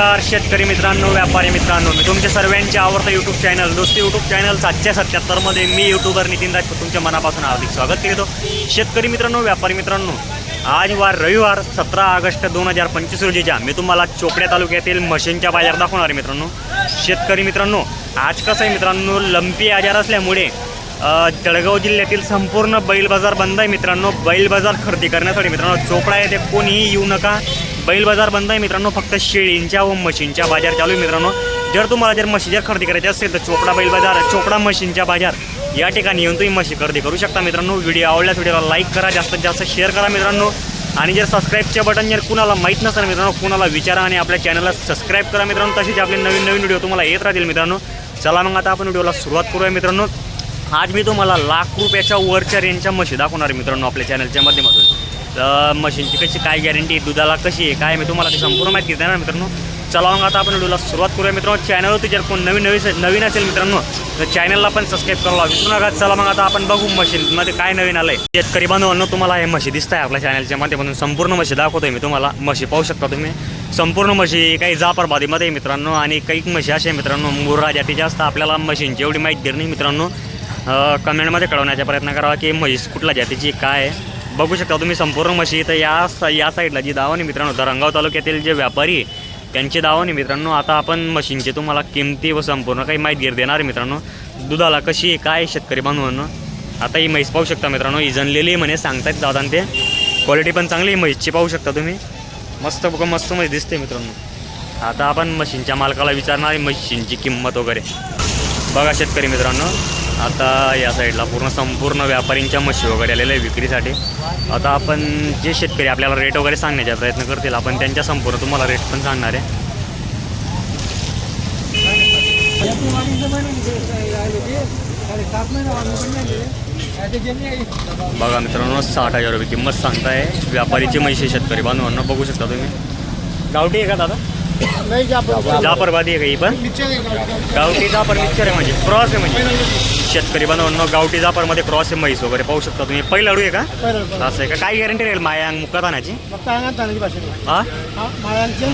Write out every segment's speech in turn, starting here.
नमस्कार शेतकरी मित्रांनो व्यापारी मित्रांनो. मी तुमच्या सर्वांचे आवडतं YouTube channel Dosti YouTube channel सातशे सत्याहत्तरमध्ये मी यूट्यूबर नितीन राजपूत तुमच्या मनापासून हार्दिक स्वागत करतो. शेतकरी मित्रांनो व्यापारी मित्रांनो आज वार रविवार सतरा ऑगस्ट दोन हजार पंचवीस रोजीच्या. मी तुम्हाला चोपड्या तालुक्यातील मशीनच्या बाजार दाखवणार आहे मित्रांनो. शेतकरी मित्रांनो आज कसं आहे मित्रांनो लंपी आजार असल्यामुळे जळगाव जिल्ह्यातील संपूर्ण बैल बाजार बंद आहे मित्रांनो. बैल बाजार खरेदी करण्यासाठी मित्रांनो चोपडा येथे कोणीही येऊ नका. बैल बाजार बंद आहे मित्रांनो फक्त शेळींच्या व मशीनच्या बाजार चालू आहे मित्रांनो. जर तुम्हाला जर म्हशी जर खरेदी करायची असेल तर चोपडा बैल बाजार चोपडा मशीनच्या बाजार या ठिकाणी येऊन तुम्ही म्हशी खरेदी करू शकता मित्रांनो. व्हिडिओ आवडल्यास व्हिडिओला लाईक करा जास्तीत जास्त शेअर करा मित्रांनो. आणि जर सबस्क्राईबचे बटन जर कुणाला माहीत नसेल मित्रांनो कुणाला विचारा आणि आपल्या चॅनलला सबस्क्राईब करा मित्रांनो. तसेच आपले नवीन नवीन व्हिडिओ तुम्हाला येत राहतील मित्रांनो. चला मग आता आपण व्हिडिओला सुरुवात करूया मित्रांनो. आज मी तुम्हाला लाख रुपयाच्या वरच्या रेंजच्या म्हशी दाखवणार आहे मित्रांनो आपल्या चॅनलच्या माध्यमातून. तर मशीनची कशी काय गॅरंटी आहे दुधाला कशी आहे काय मी तुम्हाला ती संपूर्ण माहिती देणार मित्रांनो. चला मग आता आपण व्हिडिओला सुरुवात करूया मित्रांनो. चॅनलवरती जर कोण नवीन नवीन नवीन असेल मित्रांनो तर चॅनलला पण सबस्क्राईब करायला विसरू नका. चला मग आता आपण बघू मशीनमध्ये काय नवीन आलं आहे शेतकरी बांधवांनो तुम्हाला हे म्हशी दिसत आहे आपल्या चॅनलच्या माध्यमातून. संपूर्ण म्हशी दाखवतोय मी तुम्हाला. म्हशी पाहू शकता तुम्ही. संपूर्ण म्हशी काही जापरबादीमध्ये मित्रांनो. आणि काही म्हशी अशा मित्रांनो. मुर्रा जातीच्या असतात आपल्याला मशीनची एवढी माहिती देणार नाही मित्रांनो. कमेंटमध्ये कळवण्याचा प्रयत्न करावा की म्हैस कुठल्या जातीची काय आहे? बघू शकता तुम्ही संपूर्ण म्हशी तर या सा- या साईडला जी दावानी मित्रांनो धरंगाव तालुक्यातील जे व्यापारी त्यांची त्यांचे दावानी मित्रांनो. आता आपण म्हशींचे तुम्हाला किमती व संपूर्ण काही माहिती देणार आहे मित्रांनो. दुधाला कशी काय आहे शेतकरी बांधवांनो? आता ही म्हैस पाहू शकता मित्रांनो ही जनलेली म्हणे सांगतायत दादा ते. क्वालिटी पण चांगली आहे म्हैसची पाहू शकता तुम्ही. मस्त बघा मस्त म्हैस दिसते मित्रांनो. आता आपण मशीनच्या मालकाला विचारणार आहे मशीनची किंमत वगैरे. बघा शेतकरी मित्रांनो. आता या साईडला पूर्ण संपूर्ण व्यापारींच्या म्हशी वगैरे आलेल्या आहे विक्रीसाठी. आता आपण जे शेतकरी आपल्याला रेट वगैरे सांगण्याचा प्रयत्न करतील आपण त्यांच्या संपूर्ण तुम्हाला रेट पण सांगणार आहे. बघा मित्रांनो साठ हजार रुपये किंमत सांगताय. व्यापारीची म्हशी शेतकरी बांधवांना बघू शकता तुम्ही. गावठी आहे का दादा? नाही जापरवादी आहे का ही पण? गावठी जापर मिक्सर आहे म्हणजे. क्रॉस आहे म्हणजे. शेतकरी बांधवांनो गावठी जापरमध्ये क्रॉस आहे म्हैस वगैरे. पाहू शकता तुम्ही. पहिला आहे का? असं आहे का? काय गॅरंटी राहील? मायांग मुक्कातानाची हा?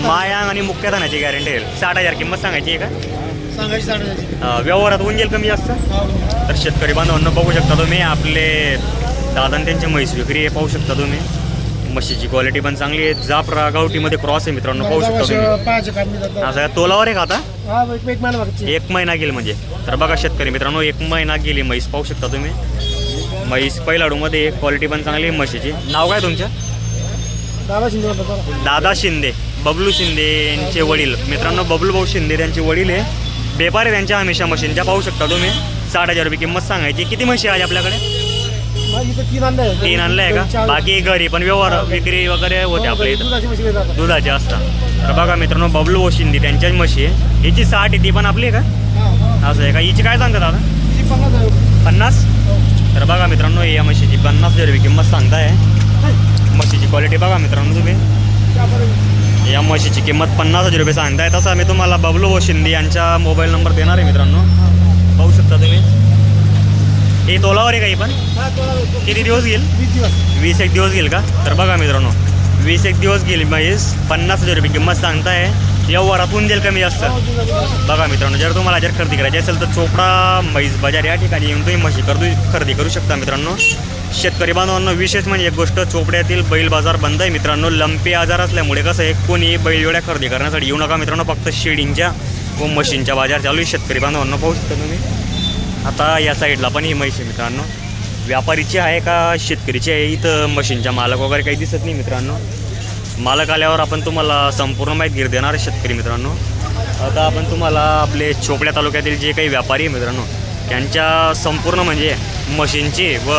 मायांग आणि मुक्कातानाची गॅरंटी राहील. साठ हजार किंमत सांगायची आहे का? व्यवहारात होऊन जाईल कमी जास्त? तर शेतकरी बांधवांना बघू शकता तुम्ही आपले दादा त्यांची म्हैस विक्री पाहू शकता तुम्ही. म्हशीची क्वालिटी पण चांगली आहे. जापरा गावठीमध्ये क्रॉस आहे मित्रांनो पाहू शकता तुम्ही. असं तोलावर आहे का आता? हा एक महिना गेली म्हणजे. तर बघा शेतकरी मित्रांनो एक महिना गेली म्हैस पाहू शकता तुम्ही. म्हैस पैलाडूमध्ये क्वालिटी पण चांगली आहे म्हशीची. नाव काय तुमच्या दादा शिंदे दादा शिंदे. बबलू शिंदे यांचे वडील. मित्रांनो बबलू भाऊ शिंदे त्यांचे वडील आहे. व्यापारी त्यांच्या हमेशा मशीनच्या. पाहू शकता तुम्ही. साठ हजार रुपये किंमत सांगायची. किती म्हशी आहे आज आपल्याकडे? तीन आणले आहे का? बाकी घरी पण व्यवहार विक्री वगैरे होते आपल्या इथं. दुधाची असतात. तर बघा मित्रांनो बबलू भाऊ शिंदे त्यांच्याच म्हशी आहे. हिची साठ आहे ती पण आपली आहे का? हा हा. असं आहे का? हिची काय सांगतात किती पन्नास पन्नास? तर बघा मित्रांनो या म्हशीची पन्नास हजार रुपये किंमत सांगताय. म्हशीची क्वालिटी बघा मित्रांनो तुम्ही. या म्हशीची किंमत पन्नास हजार रुपये सांगताय. तसा मी तुम्हाला बबलू व शिंदे यांचा मोबाईल नंबर देणार आहे मित्रांनो. पाहू शकता तुम्ही. हे तोलावर आहे का ही पण? हा किती दिवस घेईल? वीस दिवस. वीस एक दिवस घेईल का? तर बघा मित्रांनो वीस एक दिवस गेली म्हैस पन्नास हजार रुपये किंमत सांगताय. व्यवहारात होऊन जाईल कमी जास्त? बघा मित्रांनो जर तुम्हाला जर खरेदी करायची असेल तर चोपडा म्हैस बाजार या ठिकाणी येऊन तुम्ही म्हशी खरेदी खरेदी करू शकता मित्रांनो. शेतकरी बांधवांना विशेष म्हणजे एक गोष्ट चोपड्यातील बैल बाजार बंद आहे मित्रांनो. लंपी आजार असल्यामुळे कसं आहे कोणी बैलजोड्या खरेदी करण्यासाठी येऊ नका मित्रांनो फक्त शेडींच्या व मशीनच्या बाजार चालू आहे. शेतकरी बांधवांना पाहू शकता तुम्ही. आता या साईडला पण ही म्हैस आहे मित्रांनो. व्यापारीची आहे का शेतकरीची आहे इथं मशीनच्या मालक वगैरे काही दिसत नाही मित्रांनो. मालक आल्यावर आपण तुम्हाला संपूर्ण माहिती देणार आहे शेतकरी मित्रांनो. आता आपण तुम्हाला आपले चोपड्या तालुक्यातील जे काही व्यापारी आहे मित्रांनो त्यांच्या संपूर्ण म्हणजे मशीनची व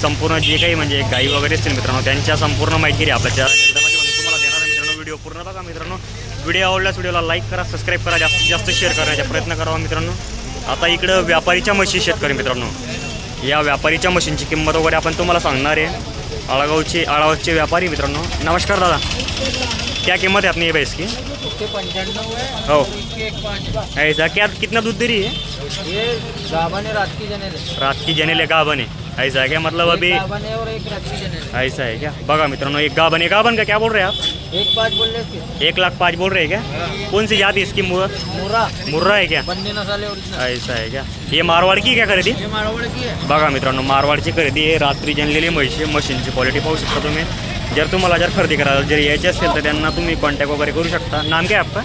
संपूर्ण जे काही म्हणजे गाई वगैरे असतील मित्रांनो त्यांच्या संपूर्ण माहिती आपल्या चॅनलच्या तुम्हाला देणार मित्रांनो. व्हिडिओ पूर्ण बघा मित्रांनो. व्हिडिओ आवडल्यास व्हिडिओला लाईक करा सबस्क्राईब करा जास्तीत जास्त शेअर करण्याचा प्रयत्न करावा मित्रांनो. आता इकडं व्यापारीच्या म्हशी शेतकरी मित्रांनो. या व्यापारीच्या मशीनची किंमत वगैरे आपण तुम्हाला सांगणार आहे. आळगावचे आळावचे व्यापारी मित्रांनो. नमस्कार दादा. क्या कीमत है अपनी ये भैंस की? आहे हो ऐसा क्या कितना दूध दे रही है? ये गाभाने रात की जनेल है रात की जने ले गाभन है ऐसा है क्या? मतलब अभी गाभाने और एक रात की जनेल ऐसा है क्या? बघा मित्रांनो एक गाभन है गाभन का क्या बोल रहे हैं आप? एक पाँच बोल रहे एक लाख पाँच बोल रहे हैं क्या? कौन सी जात है इसकी मुर मुर्रा। मुर्रा है क्या? ऐसा आहे का हे मारवाड की काय खरेदी? ये मारवाड़ की है। बघा मित्रांनो मारवाडची खरेदी आहे रात्री जनलेली म्हशी मशीनची क्वालिटी पाहू शकता तुम्ही. जर तुम्हाला जर खरेदी करायला जर यायची असेल तर त्यांना तुम्ही कॉन्टॅक्ट वगैरे करू शकता. नाम काय आपका?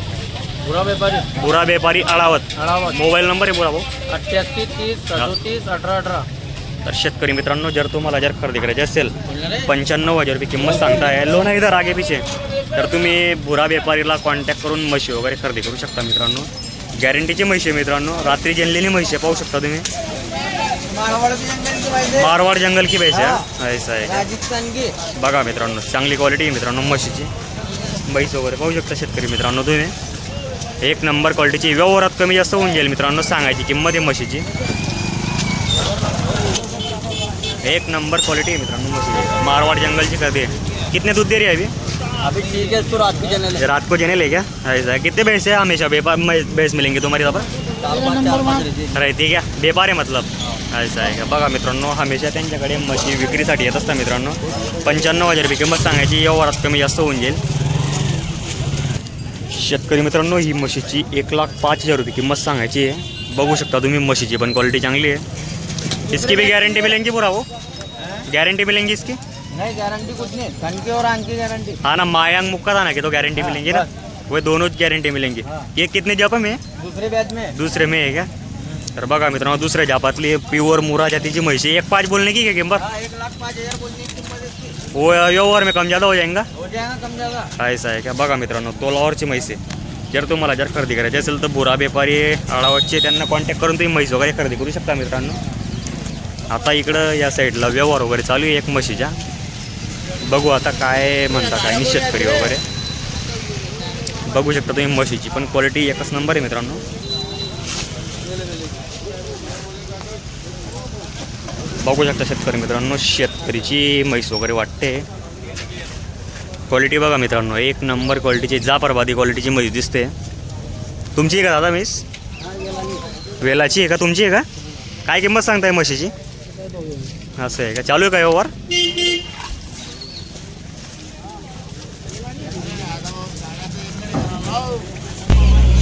पूरा व्यापारी। बुरा व्यापारी अळावत अड़ावत मोबाईल नंबर आहे बुरा भाऊ. अट्ठासी तीस सदोतीस अठारह अठारह तर शेतकरी मित्रांनो जर तुम्हाला जर खरेदी करायची असेल पंच्याण्णव हजार रुपये किंमत सांगताय. लोन आहे इधर आगे पीछे तर तुम्ही बुरा व्यापारीला कॉन्टॅक्ट करून म्हशी वगैरे खरेदी करू शकता मित्रांनो. गॅरंटीची म्हशी आहे मित्रांनो. रात्री जनलेली म्हशी आहे, पाहू शकता तुम्ही. मारवाड़ जंगल की आहे ऐसा आहे. बघा मित्रांनो चांगली क्वालिटी आहे मित्रांनो म्हशीची. म्हैस वगैरे पाहू शकता शेतकरी मित्रांनो तुम्ही. एक नंबर क्वालिटीची व्यवहारात कमी जास्त होऊन जाईल मित्रांनो सांगायची किंमत आहे म्हशीची. एक नंबर क्वालिटी आहे मित्रांनो म्हशीची मारवाड जंगलची खरेदी आहे कितने दूध दे रही है अभी? अभी ठीक है इसको रात की जने ले रात को जेने ले क्या? ऐसा है कितने भैंस है हमेशा बेपार भैंस मिलेंगे तुम्हारी यहाँ पर? चार पाँच चार पाँच रहती है। राहते क्या? व्यापार आहे मतलब? असं आहे का बघा मित्रांनो हमेशा त्यांच्याकडे म्हशी विक्रीसाठी येत असतात मित्रांनो. पंच्याण्णव हज़ार रुपये किंमत सांगायची व्यवहारात कमी जास्त होऊन जाईल. शेतकरी मित्रांनो ही म्हशीची एक लाख पाच हज़ार रुपये किंमत सांगायची आहे. बघू शकता तुम्ही म्हशीची पण क्वालिटी चांगली आहे. इसकी भी गारंटी मिलेंगी पूरा वो? गारंटी मिलेंगी इसकी? नहीं गारंटी कुछ नहीं कन की और आंख की गारंटी हाँ ना मायांग मुक्का था ना कि तो गारंटी मिलेंगी ना? वो दोनों गारंटी मिलेंगी। हाँ। ये कितने जप में? दूसरे बैच में। दुसरे में आहे का तर बघा मित्रांनो दुसऱ्या जापातली प्युअर मुरा जातीची म्हशी एक पाच बोलने की क्या किंमत वो व्यवहार में कम ज़्यादा हो जाएगा। हो जाएगा कम ज़्यादा। ऐसा आहे का बघा मित्रांनो तोलावरची म्हैस आहे जर तुम्हाला जर खरेदी करायची असेल तर बुरा व्यापारी आळावरचे त्यांना कॉन्टॅक्ट करून तुम्ही म्हैस वगैरे खरेदी करू शकता मित्रांनो. आता इकडं या साईडला व्यवहार वगैरे चालू आहे एक म्हशीच्या. बघू आता काय म्हणता काय नाही शेतकरी वगैरे. बघू शकता तुम्ही म्हशीची पण क्वालिटी एकच नंबर आहे मित्रांनो. बघू शकता शेतकरी मित्रांनो शेतकरीची म्हैस वगैरे वाटते. क्वालिटी बघा मित्रांनो एक नंबर क्वालिटीची जापरवादी क्वालिटीची म्हैस दिसते. तुमची आहे का दादा म्हैस? वेलाची आहे का तुमची आहे का? काय किंमत सांगताय म्हशीची? असं आहे का? चालू आहे का व्यवहार?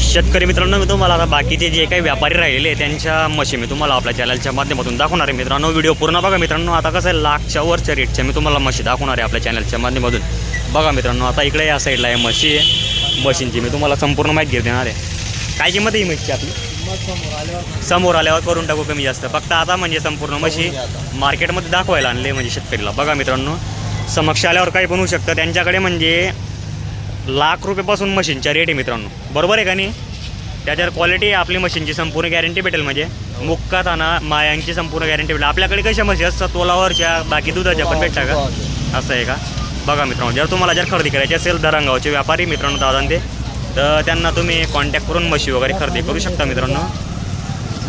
शेतकरी मित्रांनो मी तुम्हाला आता बाकीचे जे काही व्यापारी राहिले आहे, त्यांच्या मशी मी तुम्हाला आपल्या चॅनलच्या माध्यमातून दाखवणार आहे. मित्रांनो व्हिडिओ पूर्ण बघा मित्रांनो. आता कसं आहे लाखच्या वरच्या रेटच्या मी तुम्हाला मशी दाखवणार आहे आपल्या चॅनलच्या माध्यमातून. बघा मित्रांनो आता इकडे या साईडला आहे म्हशी आहे मी तुम्हाला संपूर्ण माहिती देणार आहे. काय किंमत आहे ही म्हशीची आपली? समोर आल्यावर करून टाकू कमी जास्त. फक्त आता म्हणजे संपूर्ण म्हशी मार्केटमध्ये दाखवायला आणले म्हणजे शेतकरीला. बघा मित्रांनो समक्ष आल्यावर काही होऊ शकतं. त्यांच्याकडे म्हणजे लाख रुपयेपासून मशीनच्या रेट आहे मित्रांनो. बरोबर आहे का नाही? त्याच्यावर क्वालिटी आपली मशीनची. संपूर्ण गॅरंटी भेटेल म्हणजे. मुक्का थाना मायांची संपूर्ण गॅरंटी भेटेल. आपल्याकडे कशा म्हशी असतात? तोलावरच्या बाकी दुधाच्या पण भेटता का? असं आहे का? बघा मित्रांनो जर तुम्हाला जर खरेदी करायची असेल दरंगावचे व्यापारी मित्रांनो दादा ते तर त्यांना तुम्ही कॉन्टॅक्ट करून म्हशी वगैरे खरेदी करू शकता मित्रांनो.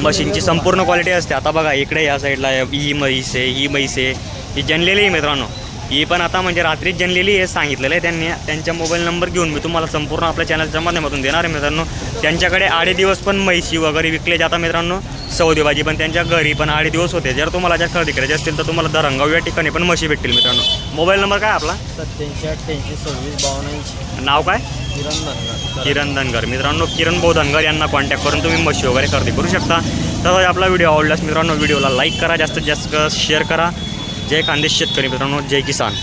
मशीनची संपूर्ण क्वालिटी असते. आता बघा इकडे या साईडला ही म्हैस आहे ही म्हैस आहे. ही जनलेली आहे मित्रांनो. ही पण आता म्हणजे रात्रीच जनलेली आहे सांगितलेलं आहे त्यांनी. त्यांच्या मोबाईल नंबर घेऊन मी तुम्हाला संपूर्ण आपल्या चॅनलच्या माध्यमातून देणार आहे मित्रांनो. त्यांच्याकडे आडे दिवस पण म्हैशी वगैरे विकले जातात मित्रांनो. सौदेबाजी पण त्यांच्या घरी पण आडे दिवस होते. जर तुम्हाला जर खरेदी करायची असतील तर तुम्हाला दरंगाव या ठिकाणी पण म्हशी भेटतील मित्रांनो. मोबाईल नंबर काय आपला? सत्याऐंशी अठ्ठ्याऐंशी सव्वीस बावन्न नाव काय? किरण धनगर. किरण धनगर. मित्रांनो किरण भाऊ धनगर यांना कॉन्टॅक्ट करून तुम्ही मशी वगैरे खरेदी करू शकता. तसंच आपला व्हिडिओ आवडल्यास मित्रांनो व्हिडिओला लाईक करा. जास्तीत जास्त शेअर करा. जय खानदेश शेतकरी मित्रांनो जय किसान.